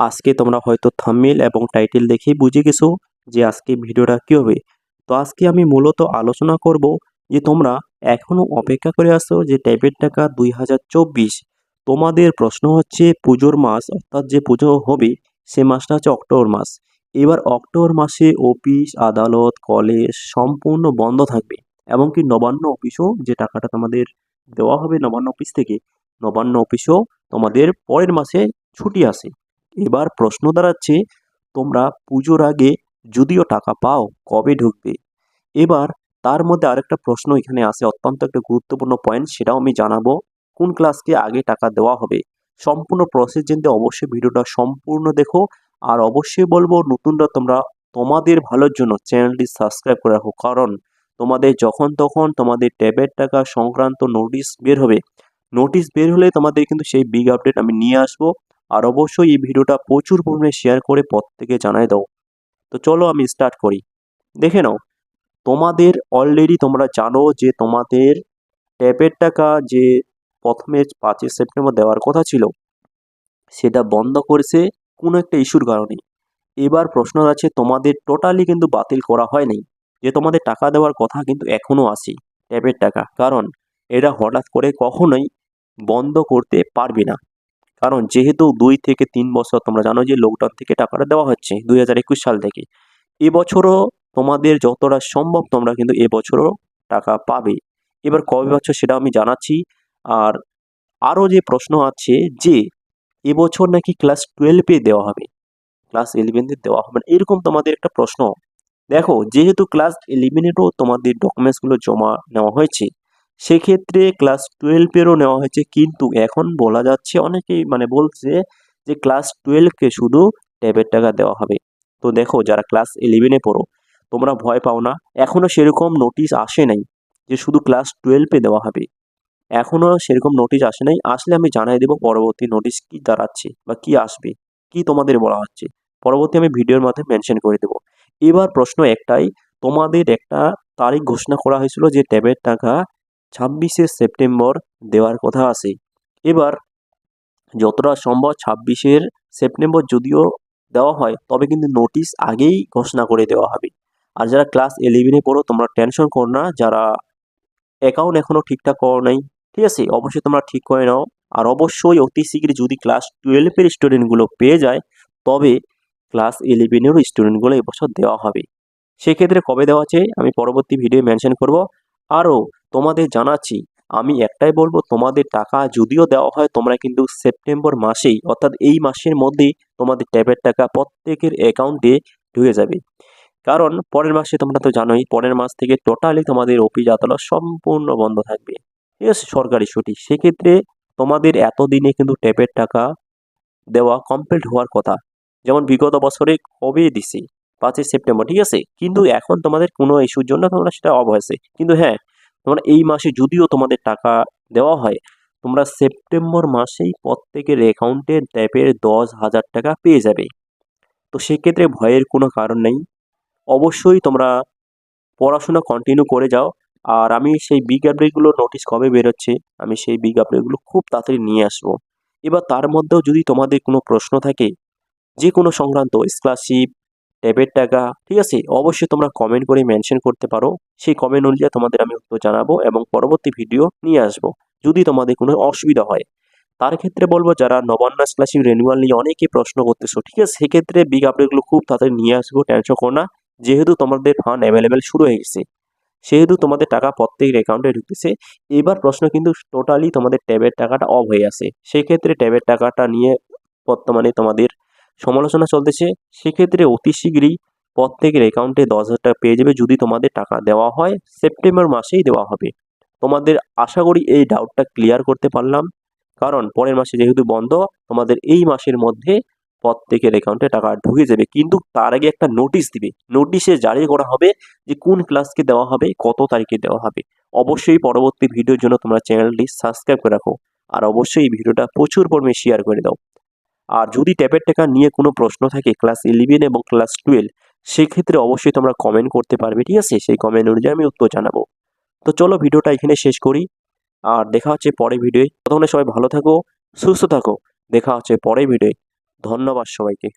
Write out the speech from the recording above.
আজকে তোমরা হয়তো থাম্বনেল এবং টাইটেল দেখেই বুঝে গেছো যে আজকে ভিডিওটা কী হবে। তো আজকে আমি মূলত আলোচনা করব যে তোমরা এখনও অপেক্ষা করে আসো যে ট্যাবের টাকা দুই হাজার চব্বিশ। তোমাদের প্রশ্ন হচ্ছে পুজোর মাস, অর্থাৎ যে পুজো হবে সে মাসটা হচ্ছে অক্টোবর মাস। এবার অক্টোবর মাসে অফিস আদালত কলেজ সম্পূর্ণ বন্ধ থাকবে এমনকি নবান্ন অফিসও যে টাকাটা তোমাদের দেওয়া হবে নবান্ন অফিস থেকে, নবান্ন অফিসও তোমাদের পরের মাসে ছুটি আসে। এবার প্রশ্ন দাঁড়াচ্ছে, তোমরা পুজোর আগে যদিও টাকা পাও, কবে ঢুকবে? এবার তার মধ্যে আরেকটা প্রশ্ন এখানে আসে, অত্যন্ত একটা গুরুত্বপূর্ণ পয়েন্ট সেটাও আমি জানাব। কোন ক্লাসকে আগে টাকা দেওয়া হবে? সম্পূর্ণ প্রসেস জানতে অবশ্যই ভিডিওটা সম্পূর্ণ দেখো। আর অবশ্যই বলব, নতুনরা তোমরা তোমাদের ভালোর জন্য চ্যানেলটি সাবস্ক্রাইব করে রাখো। কারণ তোমাদের যখন তখন তোমাদের ট্যাবের টাকা সংক্রান্ত নোটিশ বের হবে। নোটিশ বের হলে তোমাদের কিন্তু সেই বিগ আপডেট আমি নিয়ে আসব। আর অবশ্যই এই ভিডিওটা প্রচুর পরিমাণে শেয়ার করে প্রত্যেকে জানাই দাও। তো চলো আমি স্টার্ট করি। দেখে নাও, তোমাদের অলরেডি তোমরা জানো যে তোমাদের ট্যাপের টাকা যে প্রথমে পাঁচই সেপ্টেম্বর দেওয়ার কথা ছিল, সেটা বন্ধ করেছে কোনো একটা ইস্যুর কারণে। এবার প্রশ্ন আছে, তোমাদের টোটালি কিন্তু বাতিল করা হয়নি। যে তোমাদের টাকা দেওয়ার কথা কিন্তু এখনও আছে ট্যাপের টাকা। কারণ এরা হঠাৎ করে কখনোই বন্ধ করতে পারবে না। কারণ যেহেতু দুই থেকে তিন বছর তোমরা জানো যে লকডাউন থেকে টাকাটা দেওয়া হচ্ছে দুই হাজার একুশ সাল থেকে, এবছরও তোমাদের যতটা সম্ভব তোমরা কিন্তু এবছরও টাকা পাবে। এবার কবে পাচ্ছ সেটা আমি জানাচ্ছি। আর আরও যে প্রশ্ন আছে যে এবছর নাকি ক্লাস টুয়েলভে দেওয়া হবে। ক্লাস ইলেভেনতে দেওয়া হবে এরকম তোমাদের একটা প্রশ্ন। দেখো, যেহেতু ক্লাস ইলেভেনেরও তোমাদের ডকুমেন্টসগুলো জমা নেওয়া হয়েছে সেক্ষেত্রে ক্লাস টুয়েলভেরও নেওয়া হয়েছে, কিন্তু এখন বলা যাচ্ছে অনেকেই মানে বলছে যে ক্লাস টুয়েলভকে শুধু ট্যাবের টাকা দেওয়া হবে। তো দেখো যারা ক্লাস ইলেভেনে পড়ো, তোমরা ভয় পাও না এখনও সেরকম নোটিশ আসে নাই যে শুধু ক্লাস টুয়েলভে দেওয়া হবে। এখনও সেরকম নোটিশ আসে নাই, আসলে আমি জানাই দেবো পরবর্তী নোটিশ কি দাঁড়াচ্ছে বা কি আসবে, কি তোমাদের বলা হচ্ছে। পরবর্তী আমি ভিডিওর মাধ্যমে মেনশন করে দেবো। এবার প্রশ্ন একটাই, তোমাদের একটা তারিখ ঘোষণা করা হয়েছিল যে ট্যাবের টাকা ছাব্বিশে সেপ্টেম্বর দেওয়ার কথা আছে। এবার যতটা সম্ভব ছাব্বিশের সেপ্টেম্বর যদিও দেওয়া হয়, তবে কিন্তু নোটিশ আগেই ঘোষণা করে দেওয়া হবে। আর যারা ক্লাস ইলেভেনে পড়ো, তোমরা টেনশন করো না। যারা অ্যাকাউন্ট এখনও ঠিকঠাক করো নাই, ঠিক আছে? অবশ্যই তোমরা ঠিক করে নাও। আর অবশ্যই অতি শীঘ্রই যদি ক্লাস টুয়েলভের স্টুডেন্টগুলো পেয়ে যায়, তবে ক্লাস ইলেভেনেরও স্টুডেন্টগুলো এবছর দেওয়া হবে। সেক্ষেত্রে কবে দেওয়া আছে আমি পরবর্তী ভিডিও মেনশন করব। আরও তোমাদের জানাচ্ছি। আমি একটাই বলব, তোমাদের টাকা যদিও দেওয়া হয়, তোমরা কিন্তু সেপ্টেম্বর মাসেই, অর্থাৎ এই মাসের মধ্যেই তোমাদের ট্যাবের টাকা প্রত্যেকের অ্যাকাউন্টে ঢুকে যাবে। কারণ পরের মাসে তোমরা তো জানোই, পরের মাস থেকে টোটালি তোমাদের অফিস, আদালত সম্পূর্ণ বন্ধ থাকবে। ঠিক আছে, সরকারি ছুটি। সেক্ষেত্রে তোমাদের এতদিনে কিন্তু ট্যাবের টাকা দেওয়া কমপ্লিট হওয়ার কথা। যেমন বিগত বছরে কবে দিছি? পাঁচই সেপ্টেম্বর, ঠিক আছে? কিন্তু এখন তোমাদের কোনো ইস্যুর জন্য তোমরা সেটা অফ হয়েছে কিন্তু হ্যাঁ তোমরা এই মাসে যদিও তোমাদের টাকা দেওয়া হয়, তোমরা সেপ্টেম্বর মাসেই প্রত্যেকের অ্যাকাউন্টে ট্যাপের দশ হাজার টাকা পেয়ে যাবে। তো সেক্ষেত্রে ভয়ের কোনো কারণ নেই। অবশ্যই তোমরা পড়াশোনা কন্টিনিউ করে যাও। আর আমি সেই বিগ নোটিশ কবে বেরোচ্ছে, আমি সেই বিগ আপডেটগুলো খুব তাড়াতাড়ি নিয়ে আসব। এবার তার মধ্যেও যদি তোমাদের কোনো প্রশ্ন থাকে যে কোনো সংক্রান্ত স্কলারশিপ ট্যাবের টাকা, ঠিক আছে? অবশ্যই তোমরা কমেন্ট করে মেনশন করতে পারো। সেই কমেন্ট অনুযায়ী তোমাদের আমি উত্তর জানাব এবং পরবর্তী ভিডিও নিয়ে আসব, যদি তোমাদের কোনো অসুবিধা হয়। তার ক্ষেত্রে বলব, যারা নবান্ন স্কলারশিপ রেনুয়াল নিয়ে অনেকে প্রশ্ন করতেছো, ঠিক আছে? সেক্ষেত্রে বিগ আপডেটগুলো খুব তাড়াতাড়ি নিয়ে আসব টেনশন করো না। যেহেতু তোমাদের ফান্ড অ্যাভেলেবেল শুরু হয়ে গেছে, সেহেতু তোমাদের টাকা প্রত্যেকের অ্যাকাউন্টে ঢুকতেছে। এবার প্রশ্ন কিন্তু টোটালি তোমাদের ট্যাবের টাকাটা অফ হয়ে আছে। সেক্ষেত্রে ট্যাবের টাকাটা নিয়ে বর্তমানে তোমাদের সমালোচনা চলতেছে, সেক্ষেত্রে অতি শীঘ্রই প্রত্যেকের অ্যাকাউন্টে দশ হাজার টাকা পেয়ে যাবে যদি তোমাদের টাকা দেওয়া হয়, সেপ্টেম্বর মাসেই দেওয়া হবে। তোমাদের আশা করি এই ডাউটটা ক্লিয়ার করতে পারলাম। কারণ পরের মাসে যেহেতু বন্ধ, তোমাদের এই মাসের মধ্যে প্রত্যেকের অ্যাকাউন্টে টাকা ঢুকে যাবে। কিন্তু তার আগে একটা নোটিশ দিবে। নোটিশে জারি করা হবে যে কোন ক্লাসকে দেওয়া হবে, কত তারিখে দেওয়া হবে। অবশ্যই পরবর্তী ভিডিওর জন্য তোমরা চ্যানেলটি সাবস্ক্রাইব করে রাখো। আর অবশ্যই এই ভিডিওটা প্রচুর পরিমাণে শেয়ার করে দাও। আর যদি ট্যাপের টাকা নিয়ে কোনো প্রশ্ন থাকে ক্লাস ইলেভেন এবং ক্লাস টুয়েলভ সেক্ষেত্রে অবশ্যই তোমরা কমেন্ট করতে পারবে, ঠিক আছে? সেই কমেন্ট অনুযায়ী আমি উত্তর জানাব। তো চলো ভিডিওটা এখানে শেষ করি, আর দেখা হচ্ছে পরে ভিডিও ততক্ষণে সবাই ভালো থাকো, সুস্থ থাকো। দেখা হচ্ছে পরে ভিডিও ধন্যবাদ সবাইকে।